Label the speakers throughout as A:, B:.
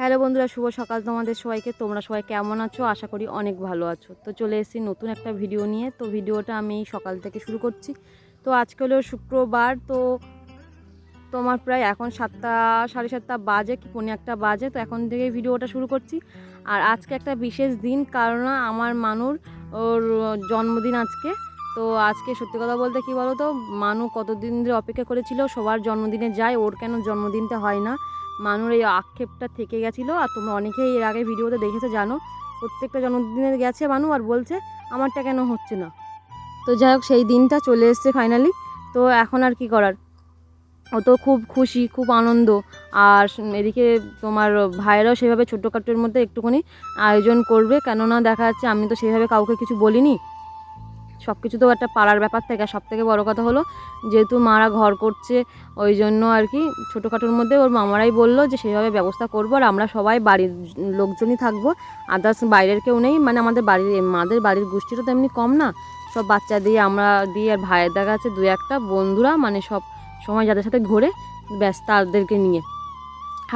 A: Hello বন্ধুরা, শুভ সকাল তোমাদের সবাইকে। তোমরা সবাই কেমন আছো? আশা করি অনেক ভালো আছো। তো চলে এসেছি নতুন একটা ভিডিও নিয়ে। তো ভিডিওটা আমি সকাল থেকে শুরু করছি। তো আজকে হলো শুক্রবার, তো তোমার প্রায় এখন সাতটা, সাড়ে সাতটা বাজে কি পৌনে একটা বাজে। তো এখন থেকে ভিডিওটা শুরু করছি। আর আজকে একটা বিশেষ দিন, কারণ আমার মানুর ওর জন্মদিন আজকে। তো আজকে সত্যি কথা বলতে কি বলো তো মানু কতদিন ধরে অপেক্ষা করেছিল সবার জন্মদিনে যায়, ওর কেন জন্মদিনটা হয় না? মানুর এই আক্ষেপটা থেকে গেছিল, আর তোমরা অনেকেই এর আগে ভিডিওতে দেখেছ, জানো। প্রত্যেকটা জন্মদিনে গেছে মানু, আর বলছে, আমারটা কেন হচ্ছে না? তো যাই হোক, সেই দিনটা চলে এসছে ফাইনালি তো এখন আর কি করার? ও তো খুব খুশি, খুব আনন্দ। আর এদিকে তোমার ভাইয়েরাও সেভাবে ছোটোখাটোর মধ্যে একটুখানি আয়োজন করবে। কেননা দেখা যাচ্ছে, আমি তো সেভাবে কাউকে কিছু বলিনি। সব কিছু তো একটা পাড়ার ব্যাপার থেকে। সব থেকে বড়ো কথা হলো, যেহেতু মারা ঘর করছে, ওই জন্য আর কি ছোটোখাটোর মধ্যে ওর মামারাই বলল যে সেইভাবে ব্যবস্থা করব আর আমরা সবাই বাড়ির লোকজনই থাকব। আদার্স বাইরের কেউ নেই মানে আমাদের বাড়ির, মাদের বাড়ির গোষ্ঠীটা তো এমনি কম না। সব বাচ্চা দিয়ে, আমরা দিয়ে আর ভাইয়ের দেখা যাচ্ছে দু একটা বন্ধুরা মানে সব সময় যাদের সাথে ঘোরে, ব্যাস তাদেরকে নিয়ে।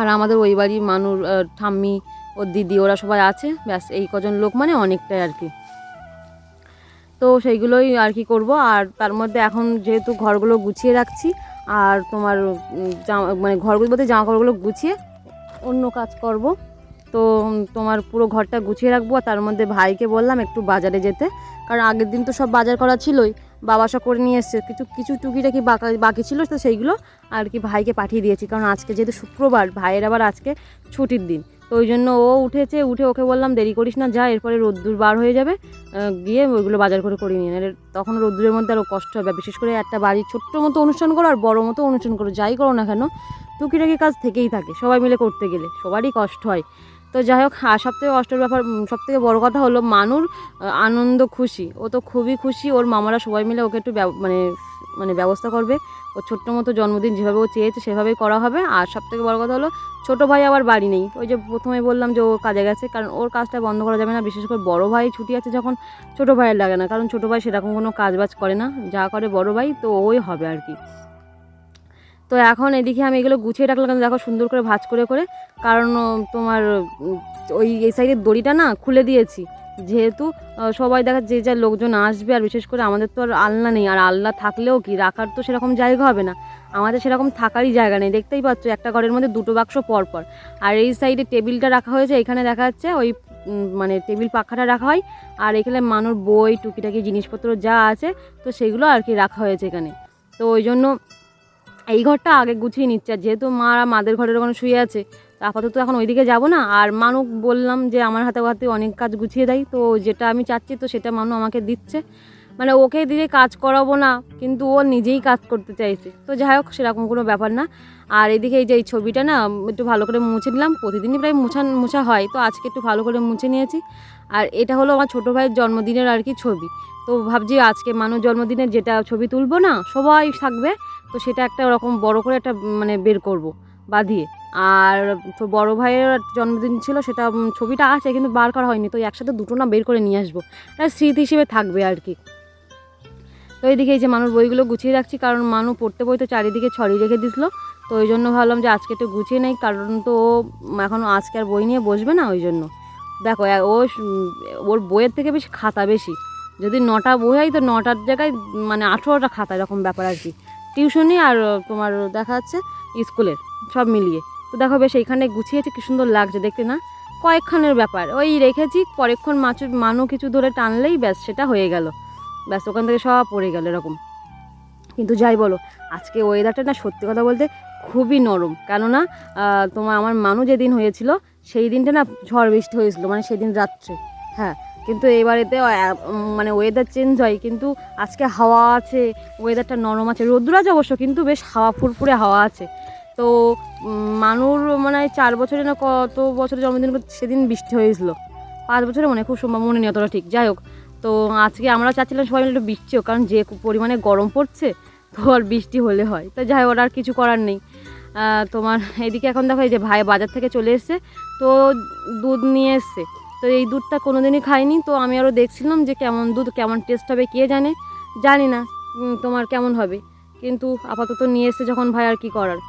A: আর আমাদের ওই বাড়ির মানুষ ঠাম্মি ওর দিদি, ওরা সবাই আছে, ব্যাস এই কজন লোক মানে অনেকটাই আর কি। তো সেইগুলোই আর কি করব। আর তার মধ্যে এখন যেহেতু ঘরগুলো গুছিয়ে রাখছি, আর তোমার জামা মানে ঘরগুলো বলতে জামা কাপড়গুলো গুছিয়ে অন্য কাজ করব। তো তোমার পুরো ঘরটা গুছিয়ে রাখব। আর তার মধ্যে ভাইকে বললাম একটু বাজারে যেতে। কারণ আগের দিন তো সব বাজার করা ছিলই, বাবা সব করে নিয়ে এসছে। কিছু কিছু টুকিটাকি বাকা, বাকি ছিল, তো সেইগুলো আর কি ভাইকে পাঠিয়ে দিয়েছি। কারণ আজকে যেহেতু শুক্রবার, ভাইয়ের আবার আজকে ছুটির দিন। তো ওই জন্য ও উঠেছে, উঠে ওকে বললাম, দেরি করিস না, যা, এরপরে রোদ্দুর বার হয়ে যাবে গিয়ে ওইগুলো বাজার করে করে নিয়ে তখন রোদ্দুরের মধ্যে আরও কষ্ট হবে। বিশেষ করে একটা বাড়ির ছোট্ট মতো অনুষ্ঠান করো আর বড় মতো অনুষ্ঠান করো, যাই করো না কেন, টুকিটাকি কাজ থেকেই থাকে, সবাই মিলে করতে গেলে, সবারই কষ্ট হয়। তো যাই হোক, আর সব থেকে কষ্টের ব্যাপার সব থেকে বড়ো কথা হলো, মানুর আনন্দ, খুশি। ও তো খুবই খুশি, ওর মামারা সবাই মিলে ওকে একটু মানে মানে ব্যবস্থা করবে। ও ছোট্ট মতো জন্মদিন যেভাবে ও চেয়েছে সেভাবেই করা হবে। আর সব থেকে বড়ো কথা হলো, ছোটো ভাই আবার বাড়ি নেই। ওই যে প্রথমে বললাম যে ও কাজে গেছে, কারণ ওর কাজটা বন্ধ করা যাবে না, বিশেষ করে বড় ভাই ছুটি আছে যখন ছোটো ভাইয়ের লাগে না। কারণ ছোটো ভাই সেরকম কোনো কাজ বাজ করে না, যা করে বড় ভাই, তো ওই হবে আর কি। তো এখন এদিকে আমি এগুলো গুছিয়ে রাখলাম দেখো সুন্দর করে ভাজ করে করে, কারণ তোমার ওই এই সাইডের দড়িটা না খুলে দিয়েছি। যেহেতু সবাই দেখা যে যা লোকজন আসবে আর বিশেষ করে আমাদের তো আর আলনা নেই, আর আলনা থাকলেও কি রাখার তো সেরকম জায়গা হবে না। আমাদের সেরকম থাকারই জায়গা নেই, দেখতেই পাচ্ছ একটা ঘরের মধ্যে দুটো বাক্স পর পর আর এই সাইডে টেবিলটা রাখা হয়েছে, এখানে দেখা যাচ্ছে ওই মানে টেবিল পাখাটা রাখা হয়, আর এখানে মানুষ বই, টুকিটাকি জিনিসপত্র যা আছে, তো সেগুলো আর কি রাখা হয়েছে এখানে। তো ওই জন্য এই ঘরটা আগে গুছিয়ে নিচ্ছে, আর যেহেতু মারা মাদের ঘরের ওখানে শুয়ে আছে আপাতত এখন ওইদিকে যাব না। আর মানু বললাম যে আমার হাতে হাতে অনেক কাজ গুছিয়ে দেয়, তো যেটা আমি চাচ্ছি তো সেটা মানু আমাকে দিচ্ছে। মানে ওকে দিয়ে কাজ করাবো না, কিন্তু ও নিজেই কাজ করতে চাইছে। তো যাই হোক, সেরকম কোনো ব্যাপার না। আর এদিকে এই যে এই ছবিটা না, একটু ভালো করে মুছে নিলাম। প্রতিদিনই প্রায় মুছা মুছা হয়, তো আজকে একটু ভালো করে মুছে নিয়েছি। আর এটা হলো আমার ছোটো ভাইয়ের জন্মদিনের আর কি ছবি। তো ভাবছি আজকে মানুষ জন্মদিনের যেটা ছবি তুলবো না, সবাই থাকবে, তো সেটা একটা ওরকম বড় করে একটা মানে বের করব, বাঁধিয়ে। আর তো বড় ভাইয়ের জন্মদিন ছিল, সেটা ছবিটা আছে কিন্তু বার করা হয়নি, তো একসাথে দুটো না বের করে নিয়ে আসব। এটা স্মৃতি হিসেবে থাকবে আর কি। তো এইদিকে এই যে মানুষ বইগুলো গুছিয়ে রাখছি, কারণ মানু পড়তে বইতে চারিদিকে ছড়িয়ে রেখে দিছিল তো ওই জন্য ভাবলাম যে আজকে একটু গুছিয়ে নেই, কারণ তো ও এখন আজকে আর বই নিয়ে বসবে না ওই জন্য। দেখো ও ওর বইয়ের থেকে বেশি খাতা বেশি। যদি নটা বই হয়, তো নটার জায়গায় মানে আঠেরোটা খাতা এরকম ব্যাপার আর কি। টিউশনি আর, তোমার দেখা যাচ্ছে, স্কুলের, সব মিলিয়ে। তো দেখো বেশ এইখানে গুছিয়েছে, কি সুন্দর লাগছে, দেখতে না? কয়েকখানের ব্যাপার। ওই রেখেছি পরেক্ষণ মাছ, মানু কিছু ধরে টানলেই ব্যাস সেটা হয়ে গেল। ব্যাস ওখান থেকে সব পড়ে গেল এরকম। কিন্তু যাই বলো, আজকে ওয়েদারটা না সত্যি কথা বলতে খুবই নরম। কেননা তোমার আমার মানু যেদিন হয়েছিল, সেই দিনটা না ঝড় বৃষ্টি হয়েছিল মানে সেদিন রাত্রে। হ্যাঁ কিন্তু এবারেতে মানে ওয়েদার চেঞ্জ হয়, কিন্তু আজকে হাওয়া আছে ওয়েদারটা নরম আছে রোদ্দুর আছে অবশ্য, কিন্তু বেশ হাওয়া, ফুরফুরে হাওয়া আছে। তো মানুর মানে চার বছরে না কত বছরে জন্মদিন সেদিন বৃষ্টি হয়েছিল। পাঁচ বছরে মনে খুব সম্ভব মনে নেই অতটা ঠিক। যাই হোক, তো আজকে আমরা চাচ্ছিলাম সবাই মিলে একটু বৃষ্টি হোক, কারণ যে পরিমাণে গরম পড়ছে, তো আর বৃষ্টি হলে হয়। তো যাই হোক আর কিছু করার নেই। তোমার এদিকে এখন দেখো, এই যে ভাই বাজার থেকে চলে এসছে, তো দুধ নিয়ে এসছে। তো এই দুধটা কোনোদিনই খাইনি তো আমি আরও দেখছিলাম যে কেমন দুধ, কেমন টেস্ট হবে, কে জানে? জানি না তোমার কেমন হবে। কিন্তু আপাতত নিয়ে এসছে যখন ভাই, আর কি করার?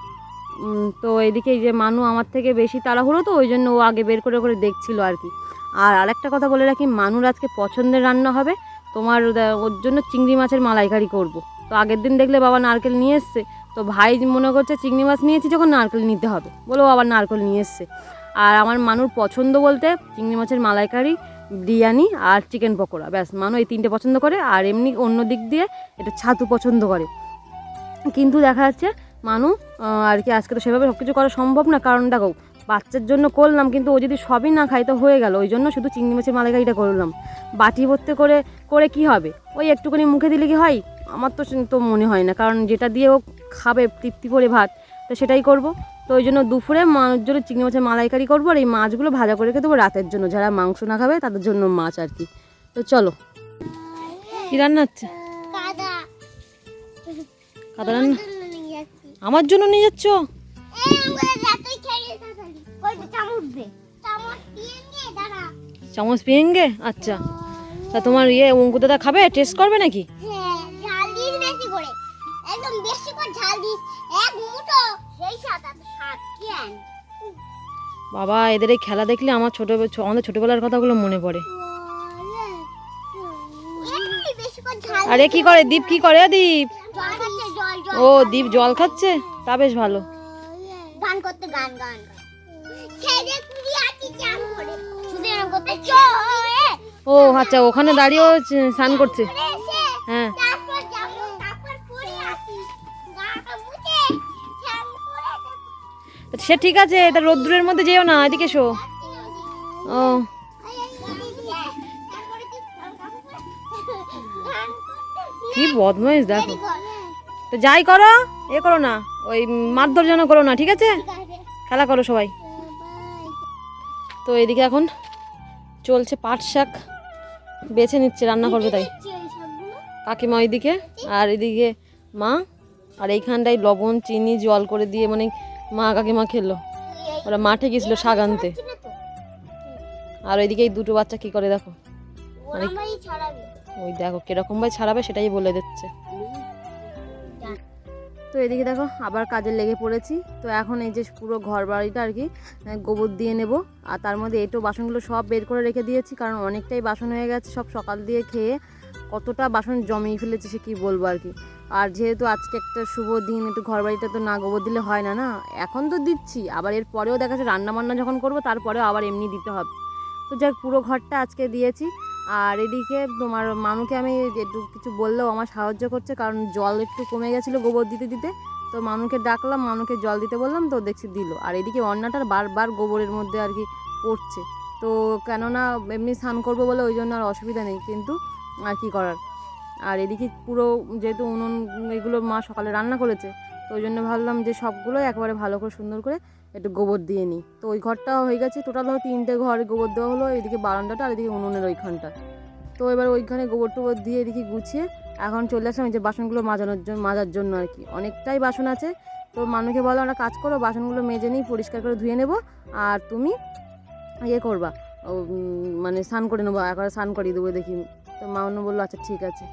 A: তো এদিকে যে মানু আমার থেকে বেশি তাড়াহুড়ো তো, ওই জন্য ও আগে বের করে করে দেখছিল আর কি। আর আরেকটা কথা বলে রাখি, মানুর আজকে পছন্দের রান্না হবে, তোমার ওর জন্য চিংড়ি মাছের মালাইকারি করব। তো আগের দিন দেখলে বাবা নারকেল নিয়ে এসছে, তো ভাই মনে করছে চিংড়ি মাছ নিয়েছি, যখন নারকেল নিতে হবে। বলো আবার নারকেল নিয়ে এসছে। আর আমার মানুর পছন্দ বলতে চিংড়ি মাছের মালাইকারি, বিরিয়ানি আর চিকেন পকোড়া। ব্যাস, মানু এই তিনটে পছন্দ করে, আর এমনি অন্য দিক দিয়ে এটা ছাতু পছন্দ করে। কিন্তু দেখা যাচ্ছে মানু আর কি আজকে তো সেভাবে সব কিছু করা সম্ভব না। কারণ দেখো বাচ্চার জন্য করলাম কিন্তু ও যদি সবই না খায় তো হয়ে গেল। ওই জন্য শুধু চিংড়ি মাছের মালাইকারিটা করলাম। বাটি ভর্তি করে করে কি হবে? ওই একটুখানি মুখে দিলে কি হয়? আমার তো তো মনে হয় না। কারণ যেটা দিয়ে ও খাবে তৃপ্তি করে ভাত তো সেটাই করব। তো ওই জন্য দুপুরে মানুষ জন্য চিংড়ি মাছের মালাইকারি করব আর এই মাছগুলো ভাজা করে রেখে দেবো রাতের জন্য। যারা মাংস না খাবে তাদের জন্য মাছ আর কি। তো চলো। কি রান্না হচ্ছে?
B: কাদা
A: রান্না? আমার জন্য নিয়ে যাচ্ছ?
B: চামচ
A: পেয়েঙ্গে আচ্ছা। তা তোমার ইয়ে অঙ্কু দাদা খাবে? টেস্ট করবে নাকি?
B: হ্যাঁ
A: বাবা এদের এই খেলা দেখলে আমার ছোট আমাদের ছোটবেলার কথাগুলো মনে পড়ে।
B: ঝাল
A: আরে কি করে? দীপ কি করে দীপ
B: জল খাচ্ছে জল জল
A: ও দীপ জল খাচ্ছে? তা বেশ ভালো।
B: গান করতে গান গান চয়ে
A: ও আচ্ছা ওখানে দাঁড়িয়েও চ- স্নান করছে। হ্যাঁ
B: তারপর যাব তারপর পরে আসি। গাটা মুছে চান করে
A: তা সে ঠিক আছে তা রোদ্দুরের মধ্যে যেও না এদিকে এসো। ও। কি বদমাইশ দেখো। তো যাই করো এ করো না ওই মারধর যেন করো না ঠিক আছে? খেলা করো সবাই। তো এদিকে এখন চলছে পাট শাক বেছে নিচ্ছে রান্না করবে তাই। কাকিমা ওইদিকে আর এদিকে মা আর এইখানটায় লবণ চিনি জল করে দিয়ে মানে মা কাকিমা খেলো। ওরা মাঠে গেছিল শাক আনতে। আর ওইদিকে এই দুটো বাচ্চা কি করে দেখো? ওই দেখো কীরকম ভাবে ছাড়াবে সেটাই বলে দিচ্ছে। তো এদিকে দেখো, আবার কাজে লেগে পড়েছি। তো এখন এই যে পুরো ঘর বাড়িটা আর কি গোবর দিয়ে নেব। আর তার মধ্যে এটো বাসনগুলো সব বের করে রেখে দিয়েছি, কারণ অনেকটাই বাসন হয়ে গেছে সব সকাল দিয়ে খেয়ে কতটা বাসন জমিয়ে ফেলেছে সে কী বলব আর কি। আর যেহেতু আজকে একটা শুভ দিন, একটু ঘর বাড়িটা তো না গোবর দিলে হয় না না, এখন তো দিচ্ছি। আবার এর পরেও দেখা যাচ্ছে রান্না বান্না যখন করব, তারপরেও আবার এমনি দিতে হবে। তো যাক, পুরো ঘরটা আজকে দিয়েছি। আর এদিকে তোমার মানুকে আমি একটু কিছু বললেও আমার সাহায্য করছে, কারণ জল একটু কমে গেছিল গোবর দিতে দিতে। তো মানুকে ডাকলাম মানুকে জল দিতে বললাম, তো দেখছি দিল। আর এদিকে অন্নাটার বারবার গোবরের মধ্যে আর কি পড়ছে। তো কেননা এমনি স্নান করব বলে ওই জন্য আর অসুবিধা নেই, কিন্তু আর কি করার। আর এদিকে পুরো যেহেতু উনুন এগুলো মা সকালে রান্না করেছে, তো ওই জন্য ভাবলাম যে সবগুলো একবারে ভালো করে সুন্দর করে একটু গোবর দিয়ে নিই। তো ওই ঘরটা হয়ে গেছে। টোটাল ধরো তিনটে ঘরে গোবর দেওয়া হলো, এদিকে বারান্দাটা আর এদিকে উনুনের ওইখানটা। তো এবার ওইখানে গোবর টোবর দিয়ে এদিকে গুছিয়ে এখন চলে আসলাম যে বাসনগুলো মাজানোর জন্য মাজার জন্য আর কি। অনেকটাই বাসন আছে। তো মানুষকে বলো, আমরা কাজ করো, বাসনগুলো মেজে নিই, পরিষ্কার করে ধুয়ে নেব আর তুমি ইয়ে করবা। মানে স্নান করে নেব, একবার স্নান করিয়ে দেবো দেখি। তো মাউন্য বলল আচ্ছা ঠিক আছে।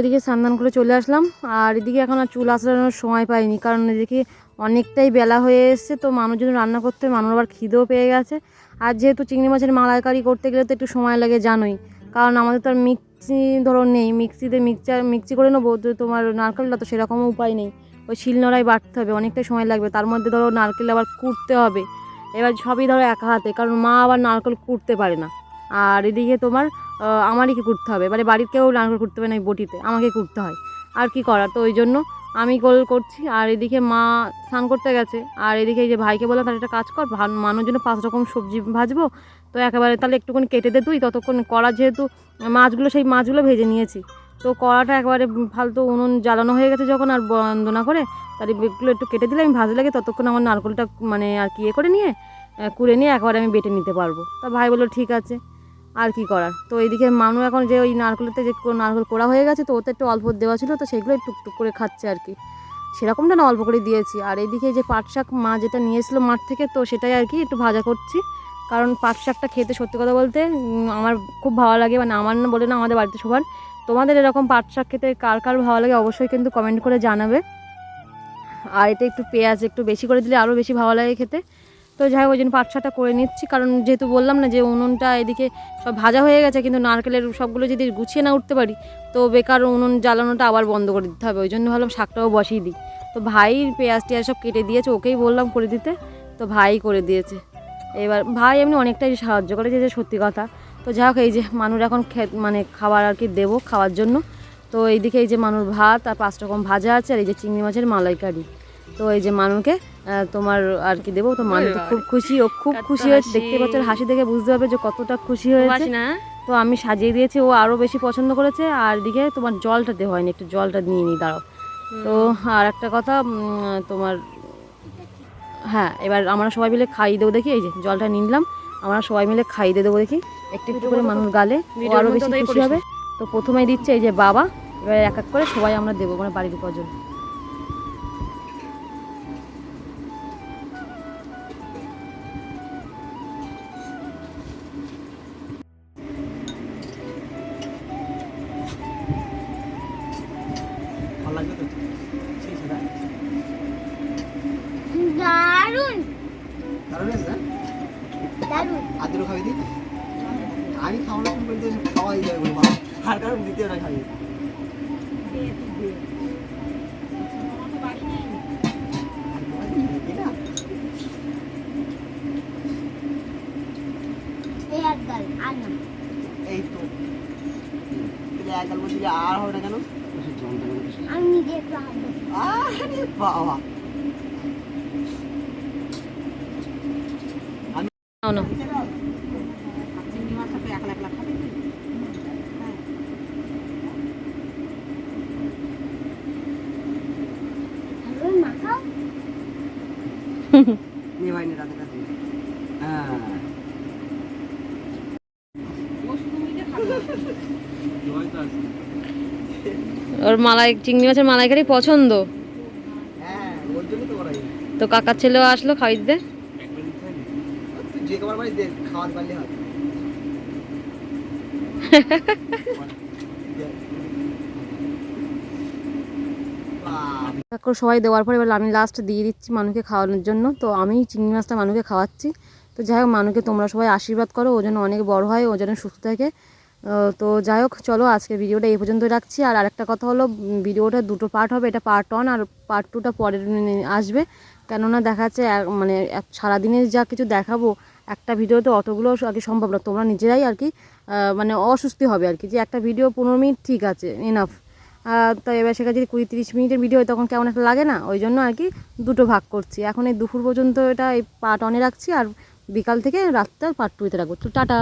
A: এদিকে স্নান করে চলে আসলাম। আর এদিকে এখন আর চুল আসানোর সময় পাইনি, কারণ এদিকে অনেকটাই বেলা হয়ে এসছে, তো মানুষজন রান্না করতে মানুষ আবার খিদেও পেয়ে গেছে। আর যেহেতু চিংড়ি মাছের মালাইকারি করতে গেলে তো একটু সময় লাগে জানোই, কারণ আমাদের তো আর মিক্সি ধরো নেই, মিক্সিতে মিক্সচার, মিক্সি করে নেব, তো তোমার নারকেলটা তো সেরকমও উপায় নেই। ওই শিলনোড়ায় বাটতে হবে, অনেকটাই সময় লাগবে, তার মধ্যে ধরো নারকেল আবার কুটতে হবে। এবার সবই ধরো একা হাতে, কারণ মা আবার নারকেল কুটতে পারে না। আর এদিকে তোমার আমারই কি করতে হবে? মানে বাড়ির কেউ নারকেল করতে হবে না বটিতে, আমাকে করতে হয়। আর কি করার? তো ওই জন্য আমি গোল করছি। আর এদিকে মা স্নান করতে গেছে। আর এদিকে এই যে ভাইকে বললাম, তাহলে একটা কাজ কর মানুষ জন্য পাঁচ রকম সবজি ভাজবো। তো একেবারে তাহলে একটুখানি কেটে দে তুই। ততক্ষণ কড়া যেহেতু মাছগুলো, সেই মাছগুলো ভেজে নিয়েছি। তো কড়াটা একবারে ফালতু উনুন জ্বালানো হয়ে গেছে যখন আর বন্ধ না করে, তাহলে বেগুলো একটু কেটে দিলে আমি ভাজে লাগে ততক্ষণ আমার নারকেলটা মানে আর কি ইয়ে করে নিয়ে কুড়ে নিয়ে একবারে আমি বেটে নিতে পারব। তা ভাই বলল, ঠিক আছে। আর কি করার? তো এইদিকে মানু এখন যে ওই নারকেলতে যে নারকেল কোড়া হয়ে গেছে, তো ওতে একটু অল্প দেওয়া ছিল, তো সেগুলো টুকটুক করে খাচ্ছে আর কি। সেরকমটা না, অল্প করে দিয়েছি। আর এইদিকে যে পাট শাক মা যেটা নিয়ে এসেছিল মাঠ থেকে, তো সেটাই আর কি একটু ভাজা করছি। কারণ পাট শাকটা খেতে সত্যি কথা বলতে আমার খুব ভালো লাগে মানে আমার না বলে না, আমাদের বাড়িতে সবার। তোমাদের এরকম পাট শাক খেতে কার কার ভালো লাগে, অবশ্যই কিন্তু কমেন্ট করে জানাবে। আর এটা একটু পেঁয়াজ একটু বেশি করে দিলে আরও বেশি ভালো লাগে খেতে। তো যাই হোক, ওই জন্য পাট শাকটা করে নিচ্ছি। কারণ যেহেতু বললাম না যে উনুনটা এদিকে সব ভাজা হয়ে গেছে, কিন্তু নারকেলের সবগুলো যদি গুছিয়ে না উঠতে পারি, তো বেকার উনুন জ্বালানোটা আবার বন্ধ করে দিতে হবে। ওই জন্য ভাবলাম শাকটাও বসিয়ে দিই। তো ভাই পেঁয়াজ টিয়াজ সব কেটে দিয়েছে, ওকেই বললাম করে দিতে। তো ভাই করে দিয়েছে। এবার ভাই এমনি অনেকটাই সাহায্য করেছে, যে সত্যি কথা। তো যাই হোক, এই যে মানুষ এখন মানে খাবার আর কি দেবো খাওয়ার জন্য। তো এইদিকে এই যে মানুষ ভাত আর পাঁচ রকম ভাজা আছে, আর এই যে চিংড়ি মাছের মালাইকারি। তো এই যে মানুকে তোমার আর কি দেবো? তো মানু তো খুব খুশি ও খুব খুশি হয়েছে। দেখতে। পাচ্ছ হাসি দেখে বুঝতে পারবে যে কতটা খুশি হয়েছে।
C: না?
A: তো আমি সাজিয়ে দিয়েছি ও আরও বেশি পছন্দ করেছে। আর দিকে তোমার জলটা দেওয়া হয়নি একটু জলটা নিয়ে নিই দাঁড়াও। তো আর একটা কথা তোমার হ্যাঁ এবার আমরা সবাই মিলে খাইয়ে দেবো দেখি এই যে জলটা নিলাম। আমরা সবাই মিলে খাইয়ে দেবো দেখি। একটু একটু করে মানুষ গালে আরও বেশি খুশি হবে। তো প্রথমেই দিচ্ছে এই যে বাবা এবার এক এক করে সবাই আমরা দেবো মানে বাড়ির কজন।
D: আদুরও খাবি দি আমি খাওয়ানো করতে খাওয়াই যাবে বলে বাবা আর কারণ দ্বিতীয় না খাবি।
B: এই আর আর না।
D: এই তো। আর হবে না কেন?
B: আমি নিজে।
D: আরে বাবা
A: নাও না
D: চিংড়ি মাছ সাথে একলা একলা খাবে
B: ভালো মাখাও
D: নে ভাই নে রাতে কাছে
A: ওর মালাই চিংড়ি মাছের মালাইকারি পছন্দ?
D: হ্যাঁ ওর জন্য তো
A: কাকার ছেলেও আসলো খাইয়ে দিতে সবাই দেওয়ার পর এবার আমি লাস্ট দিয়ে দিচ্ছি মানুষকে খাওয়ানোর জন্য। তো আমি চিংড়ি মাছটা মানুষকে খাওয়াচ্ছি। তো যাই হোক মানুষকে তোমরা সবাই আশীর্বাদ করো, ও যেন অনেক বড় হয়, ও যেন সুস্থ থাকে। তো যাই হোক, চলো আজকে ভিডিওটা এই পর্যন্ত রাখছি। আর আরেকটা কথা হলো, ভিডিওটা দুটো পার্ট হবে, এটা পার্ট ওয়ান আর পার্ট টুটা পরে আসবে। কেননা দেখা যাচ্ছে মানে সারাদিনে যা কিছু দেখাবো একটা ভিডিওতে অতগুলো আর কি সম্ভব না। তোমরা নিজেরাই আর কি মানে অসুস্থি হবে আর কি যে একটা ভিডিও পনেরো মিনিট, ঠিক আছে এনাফ তাই এবার সেখানে যদি কুড়ি তিরিশ মিনিটের ভিডিও হয় তখন কেমন একটা লাগে না? ওই জন্য আর কি দুটো ভাগ করছি। এখন এই দুপুর পর্যন্ত এটা এই পার্ট অনে রাখছি আর বিকাল থেকে রাতটা পার্ট টুতে রাখব। তো টাটা।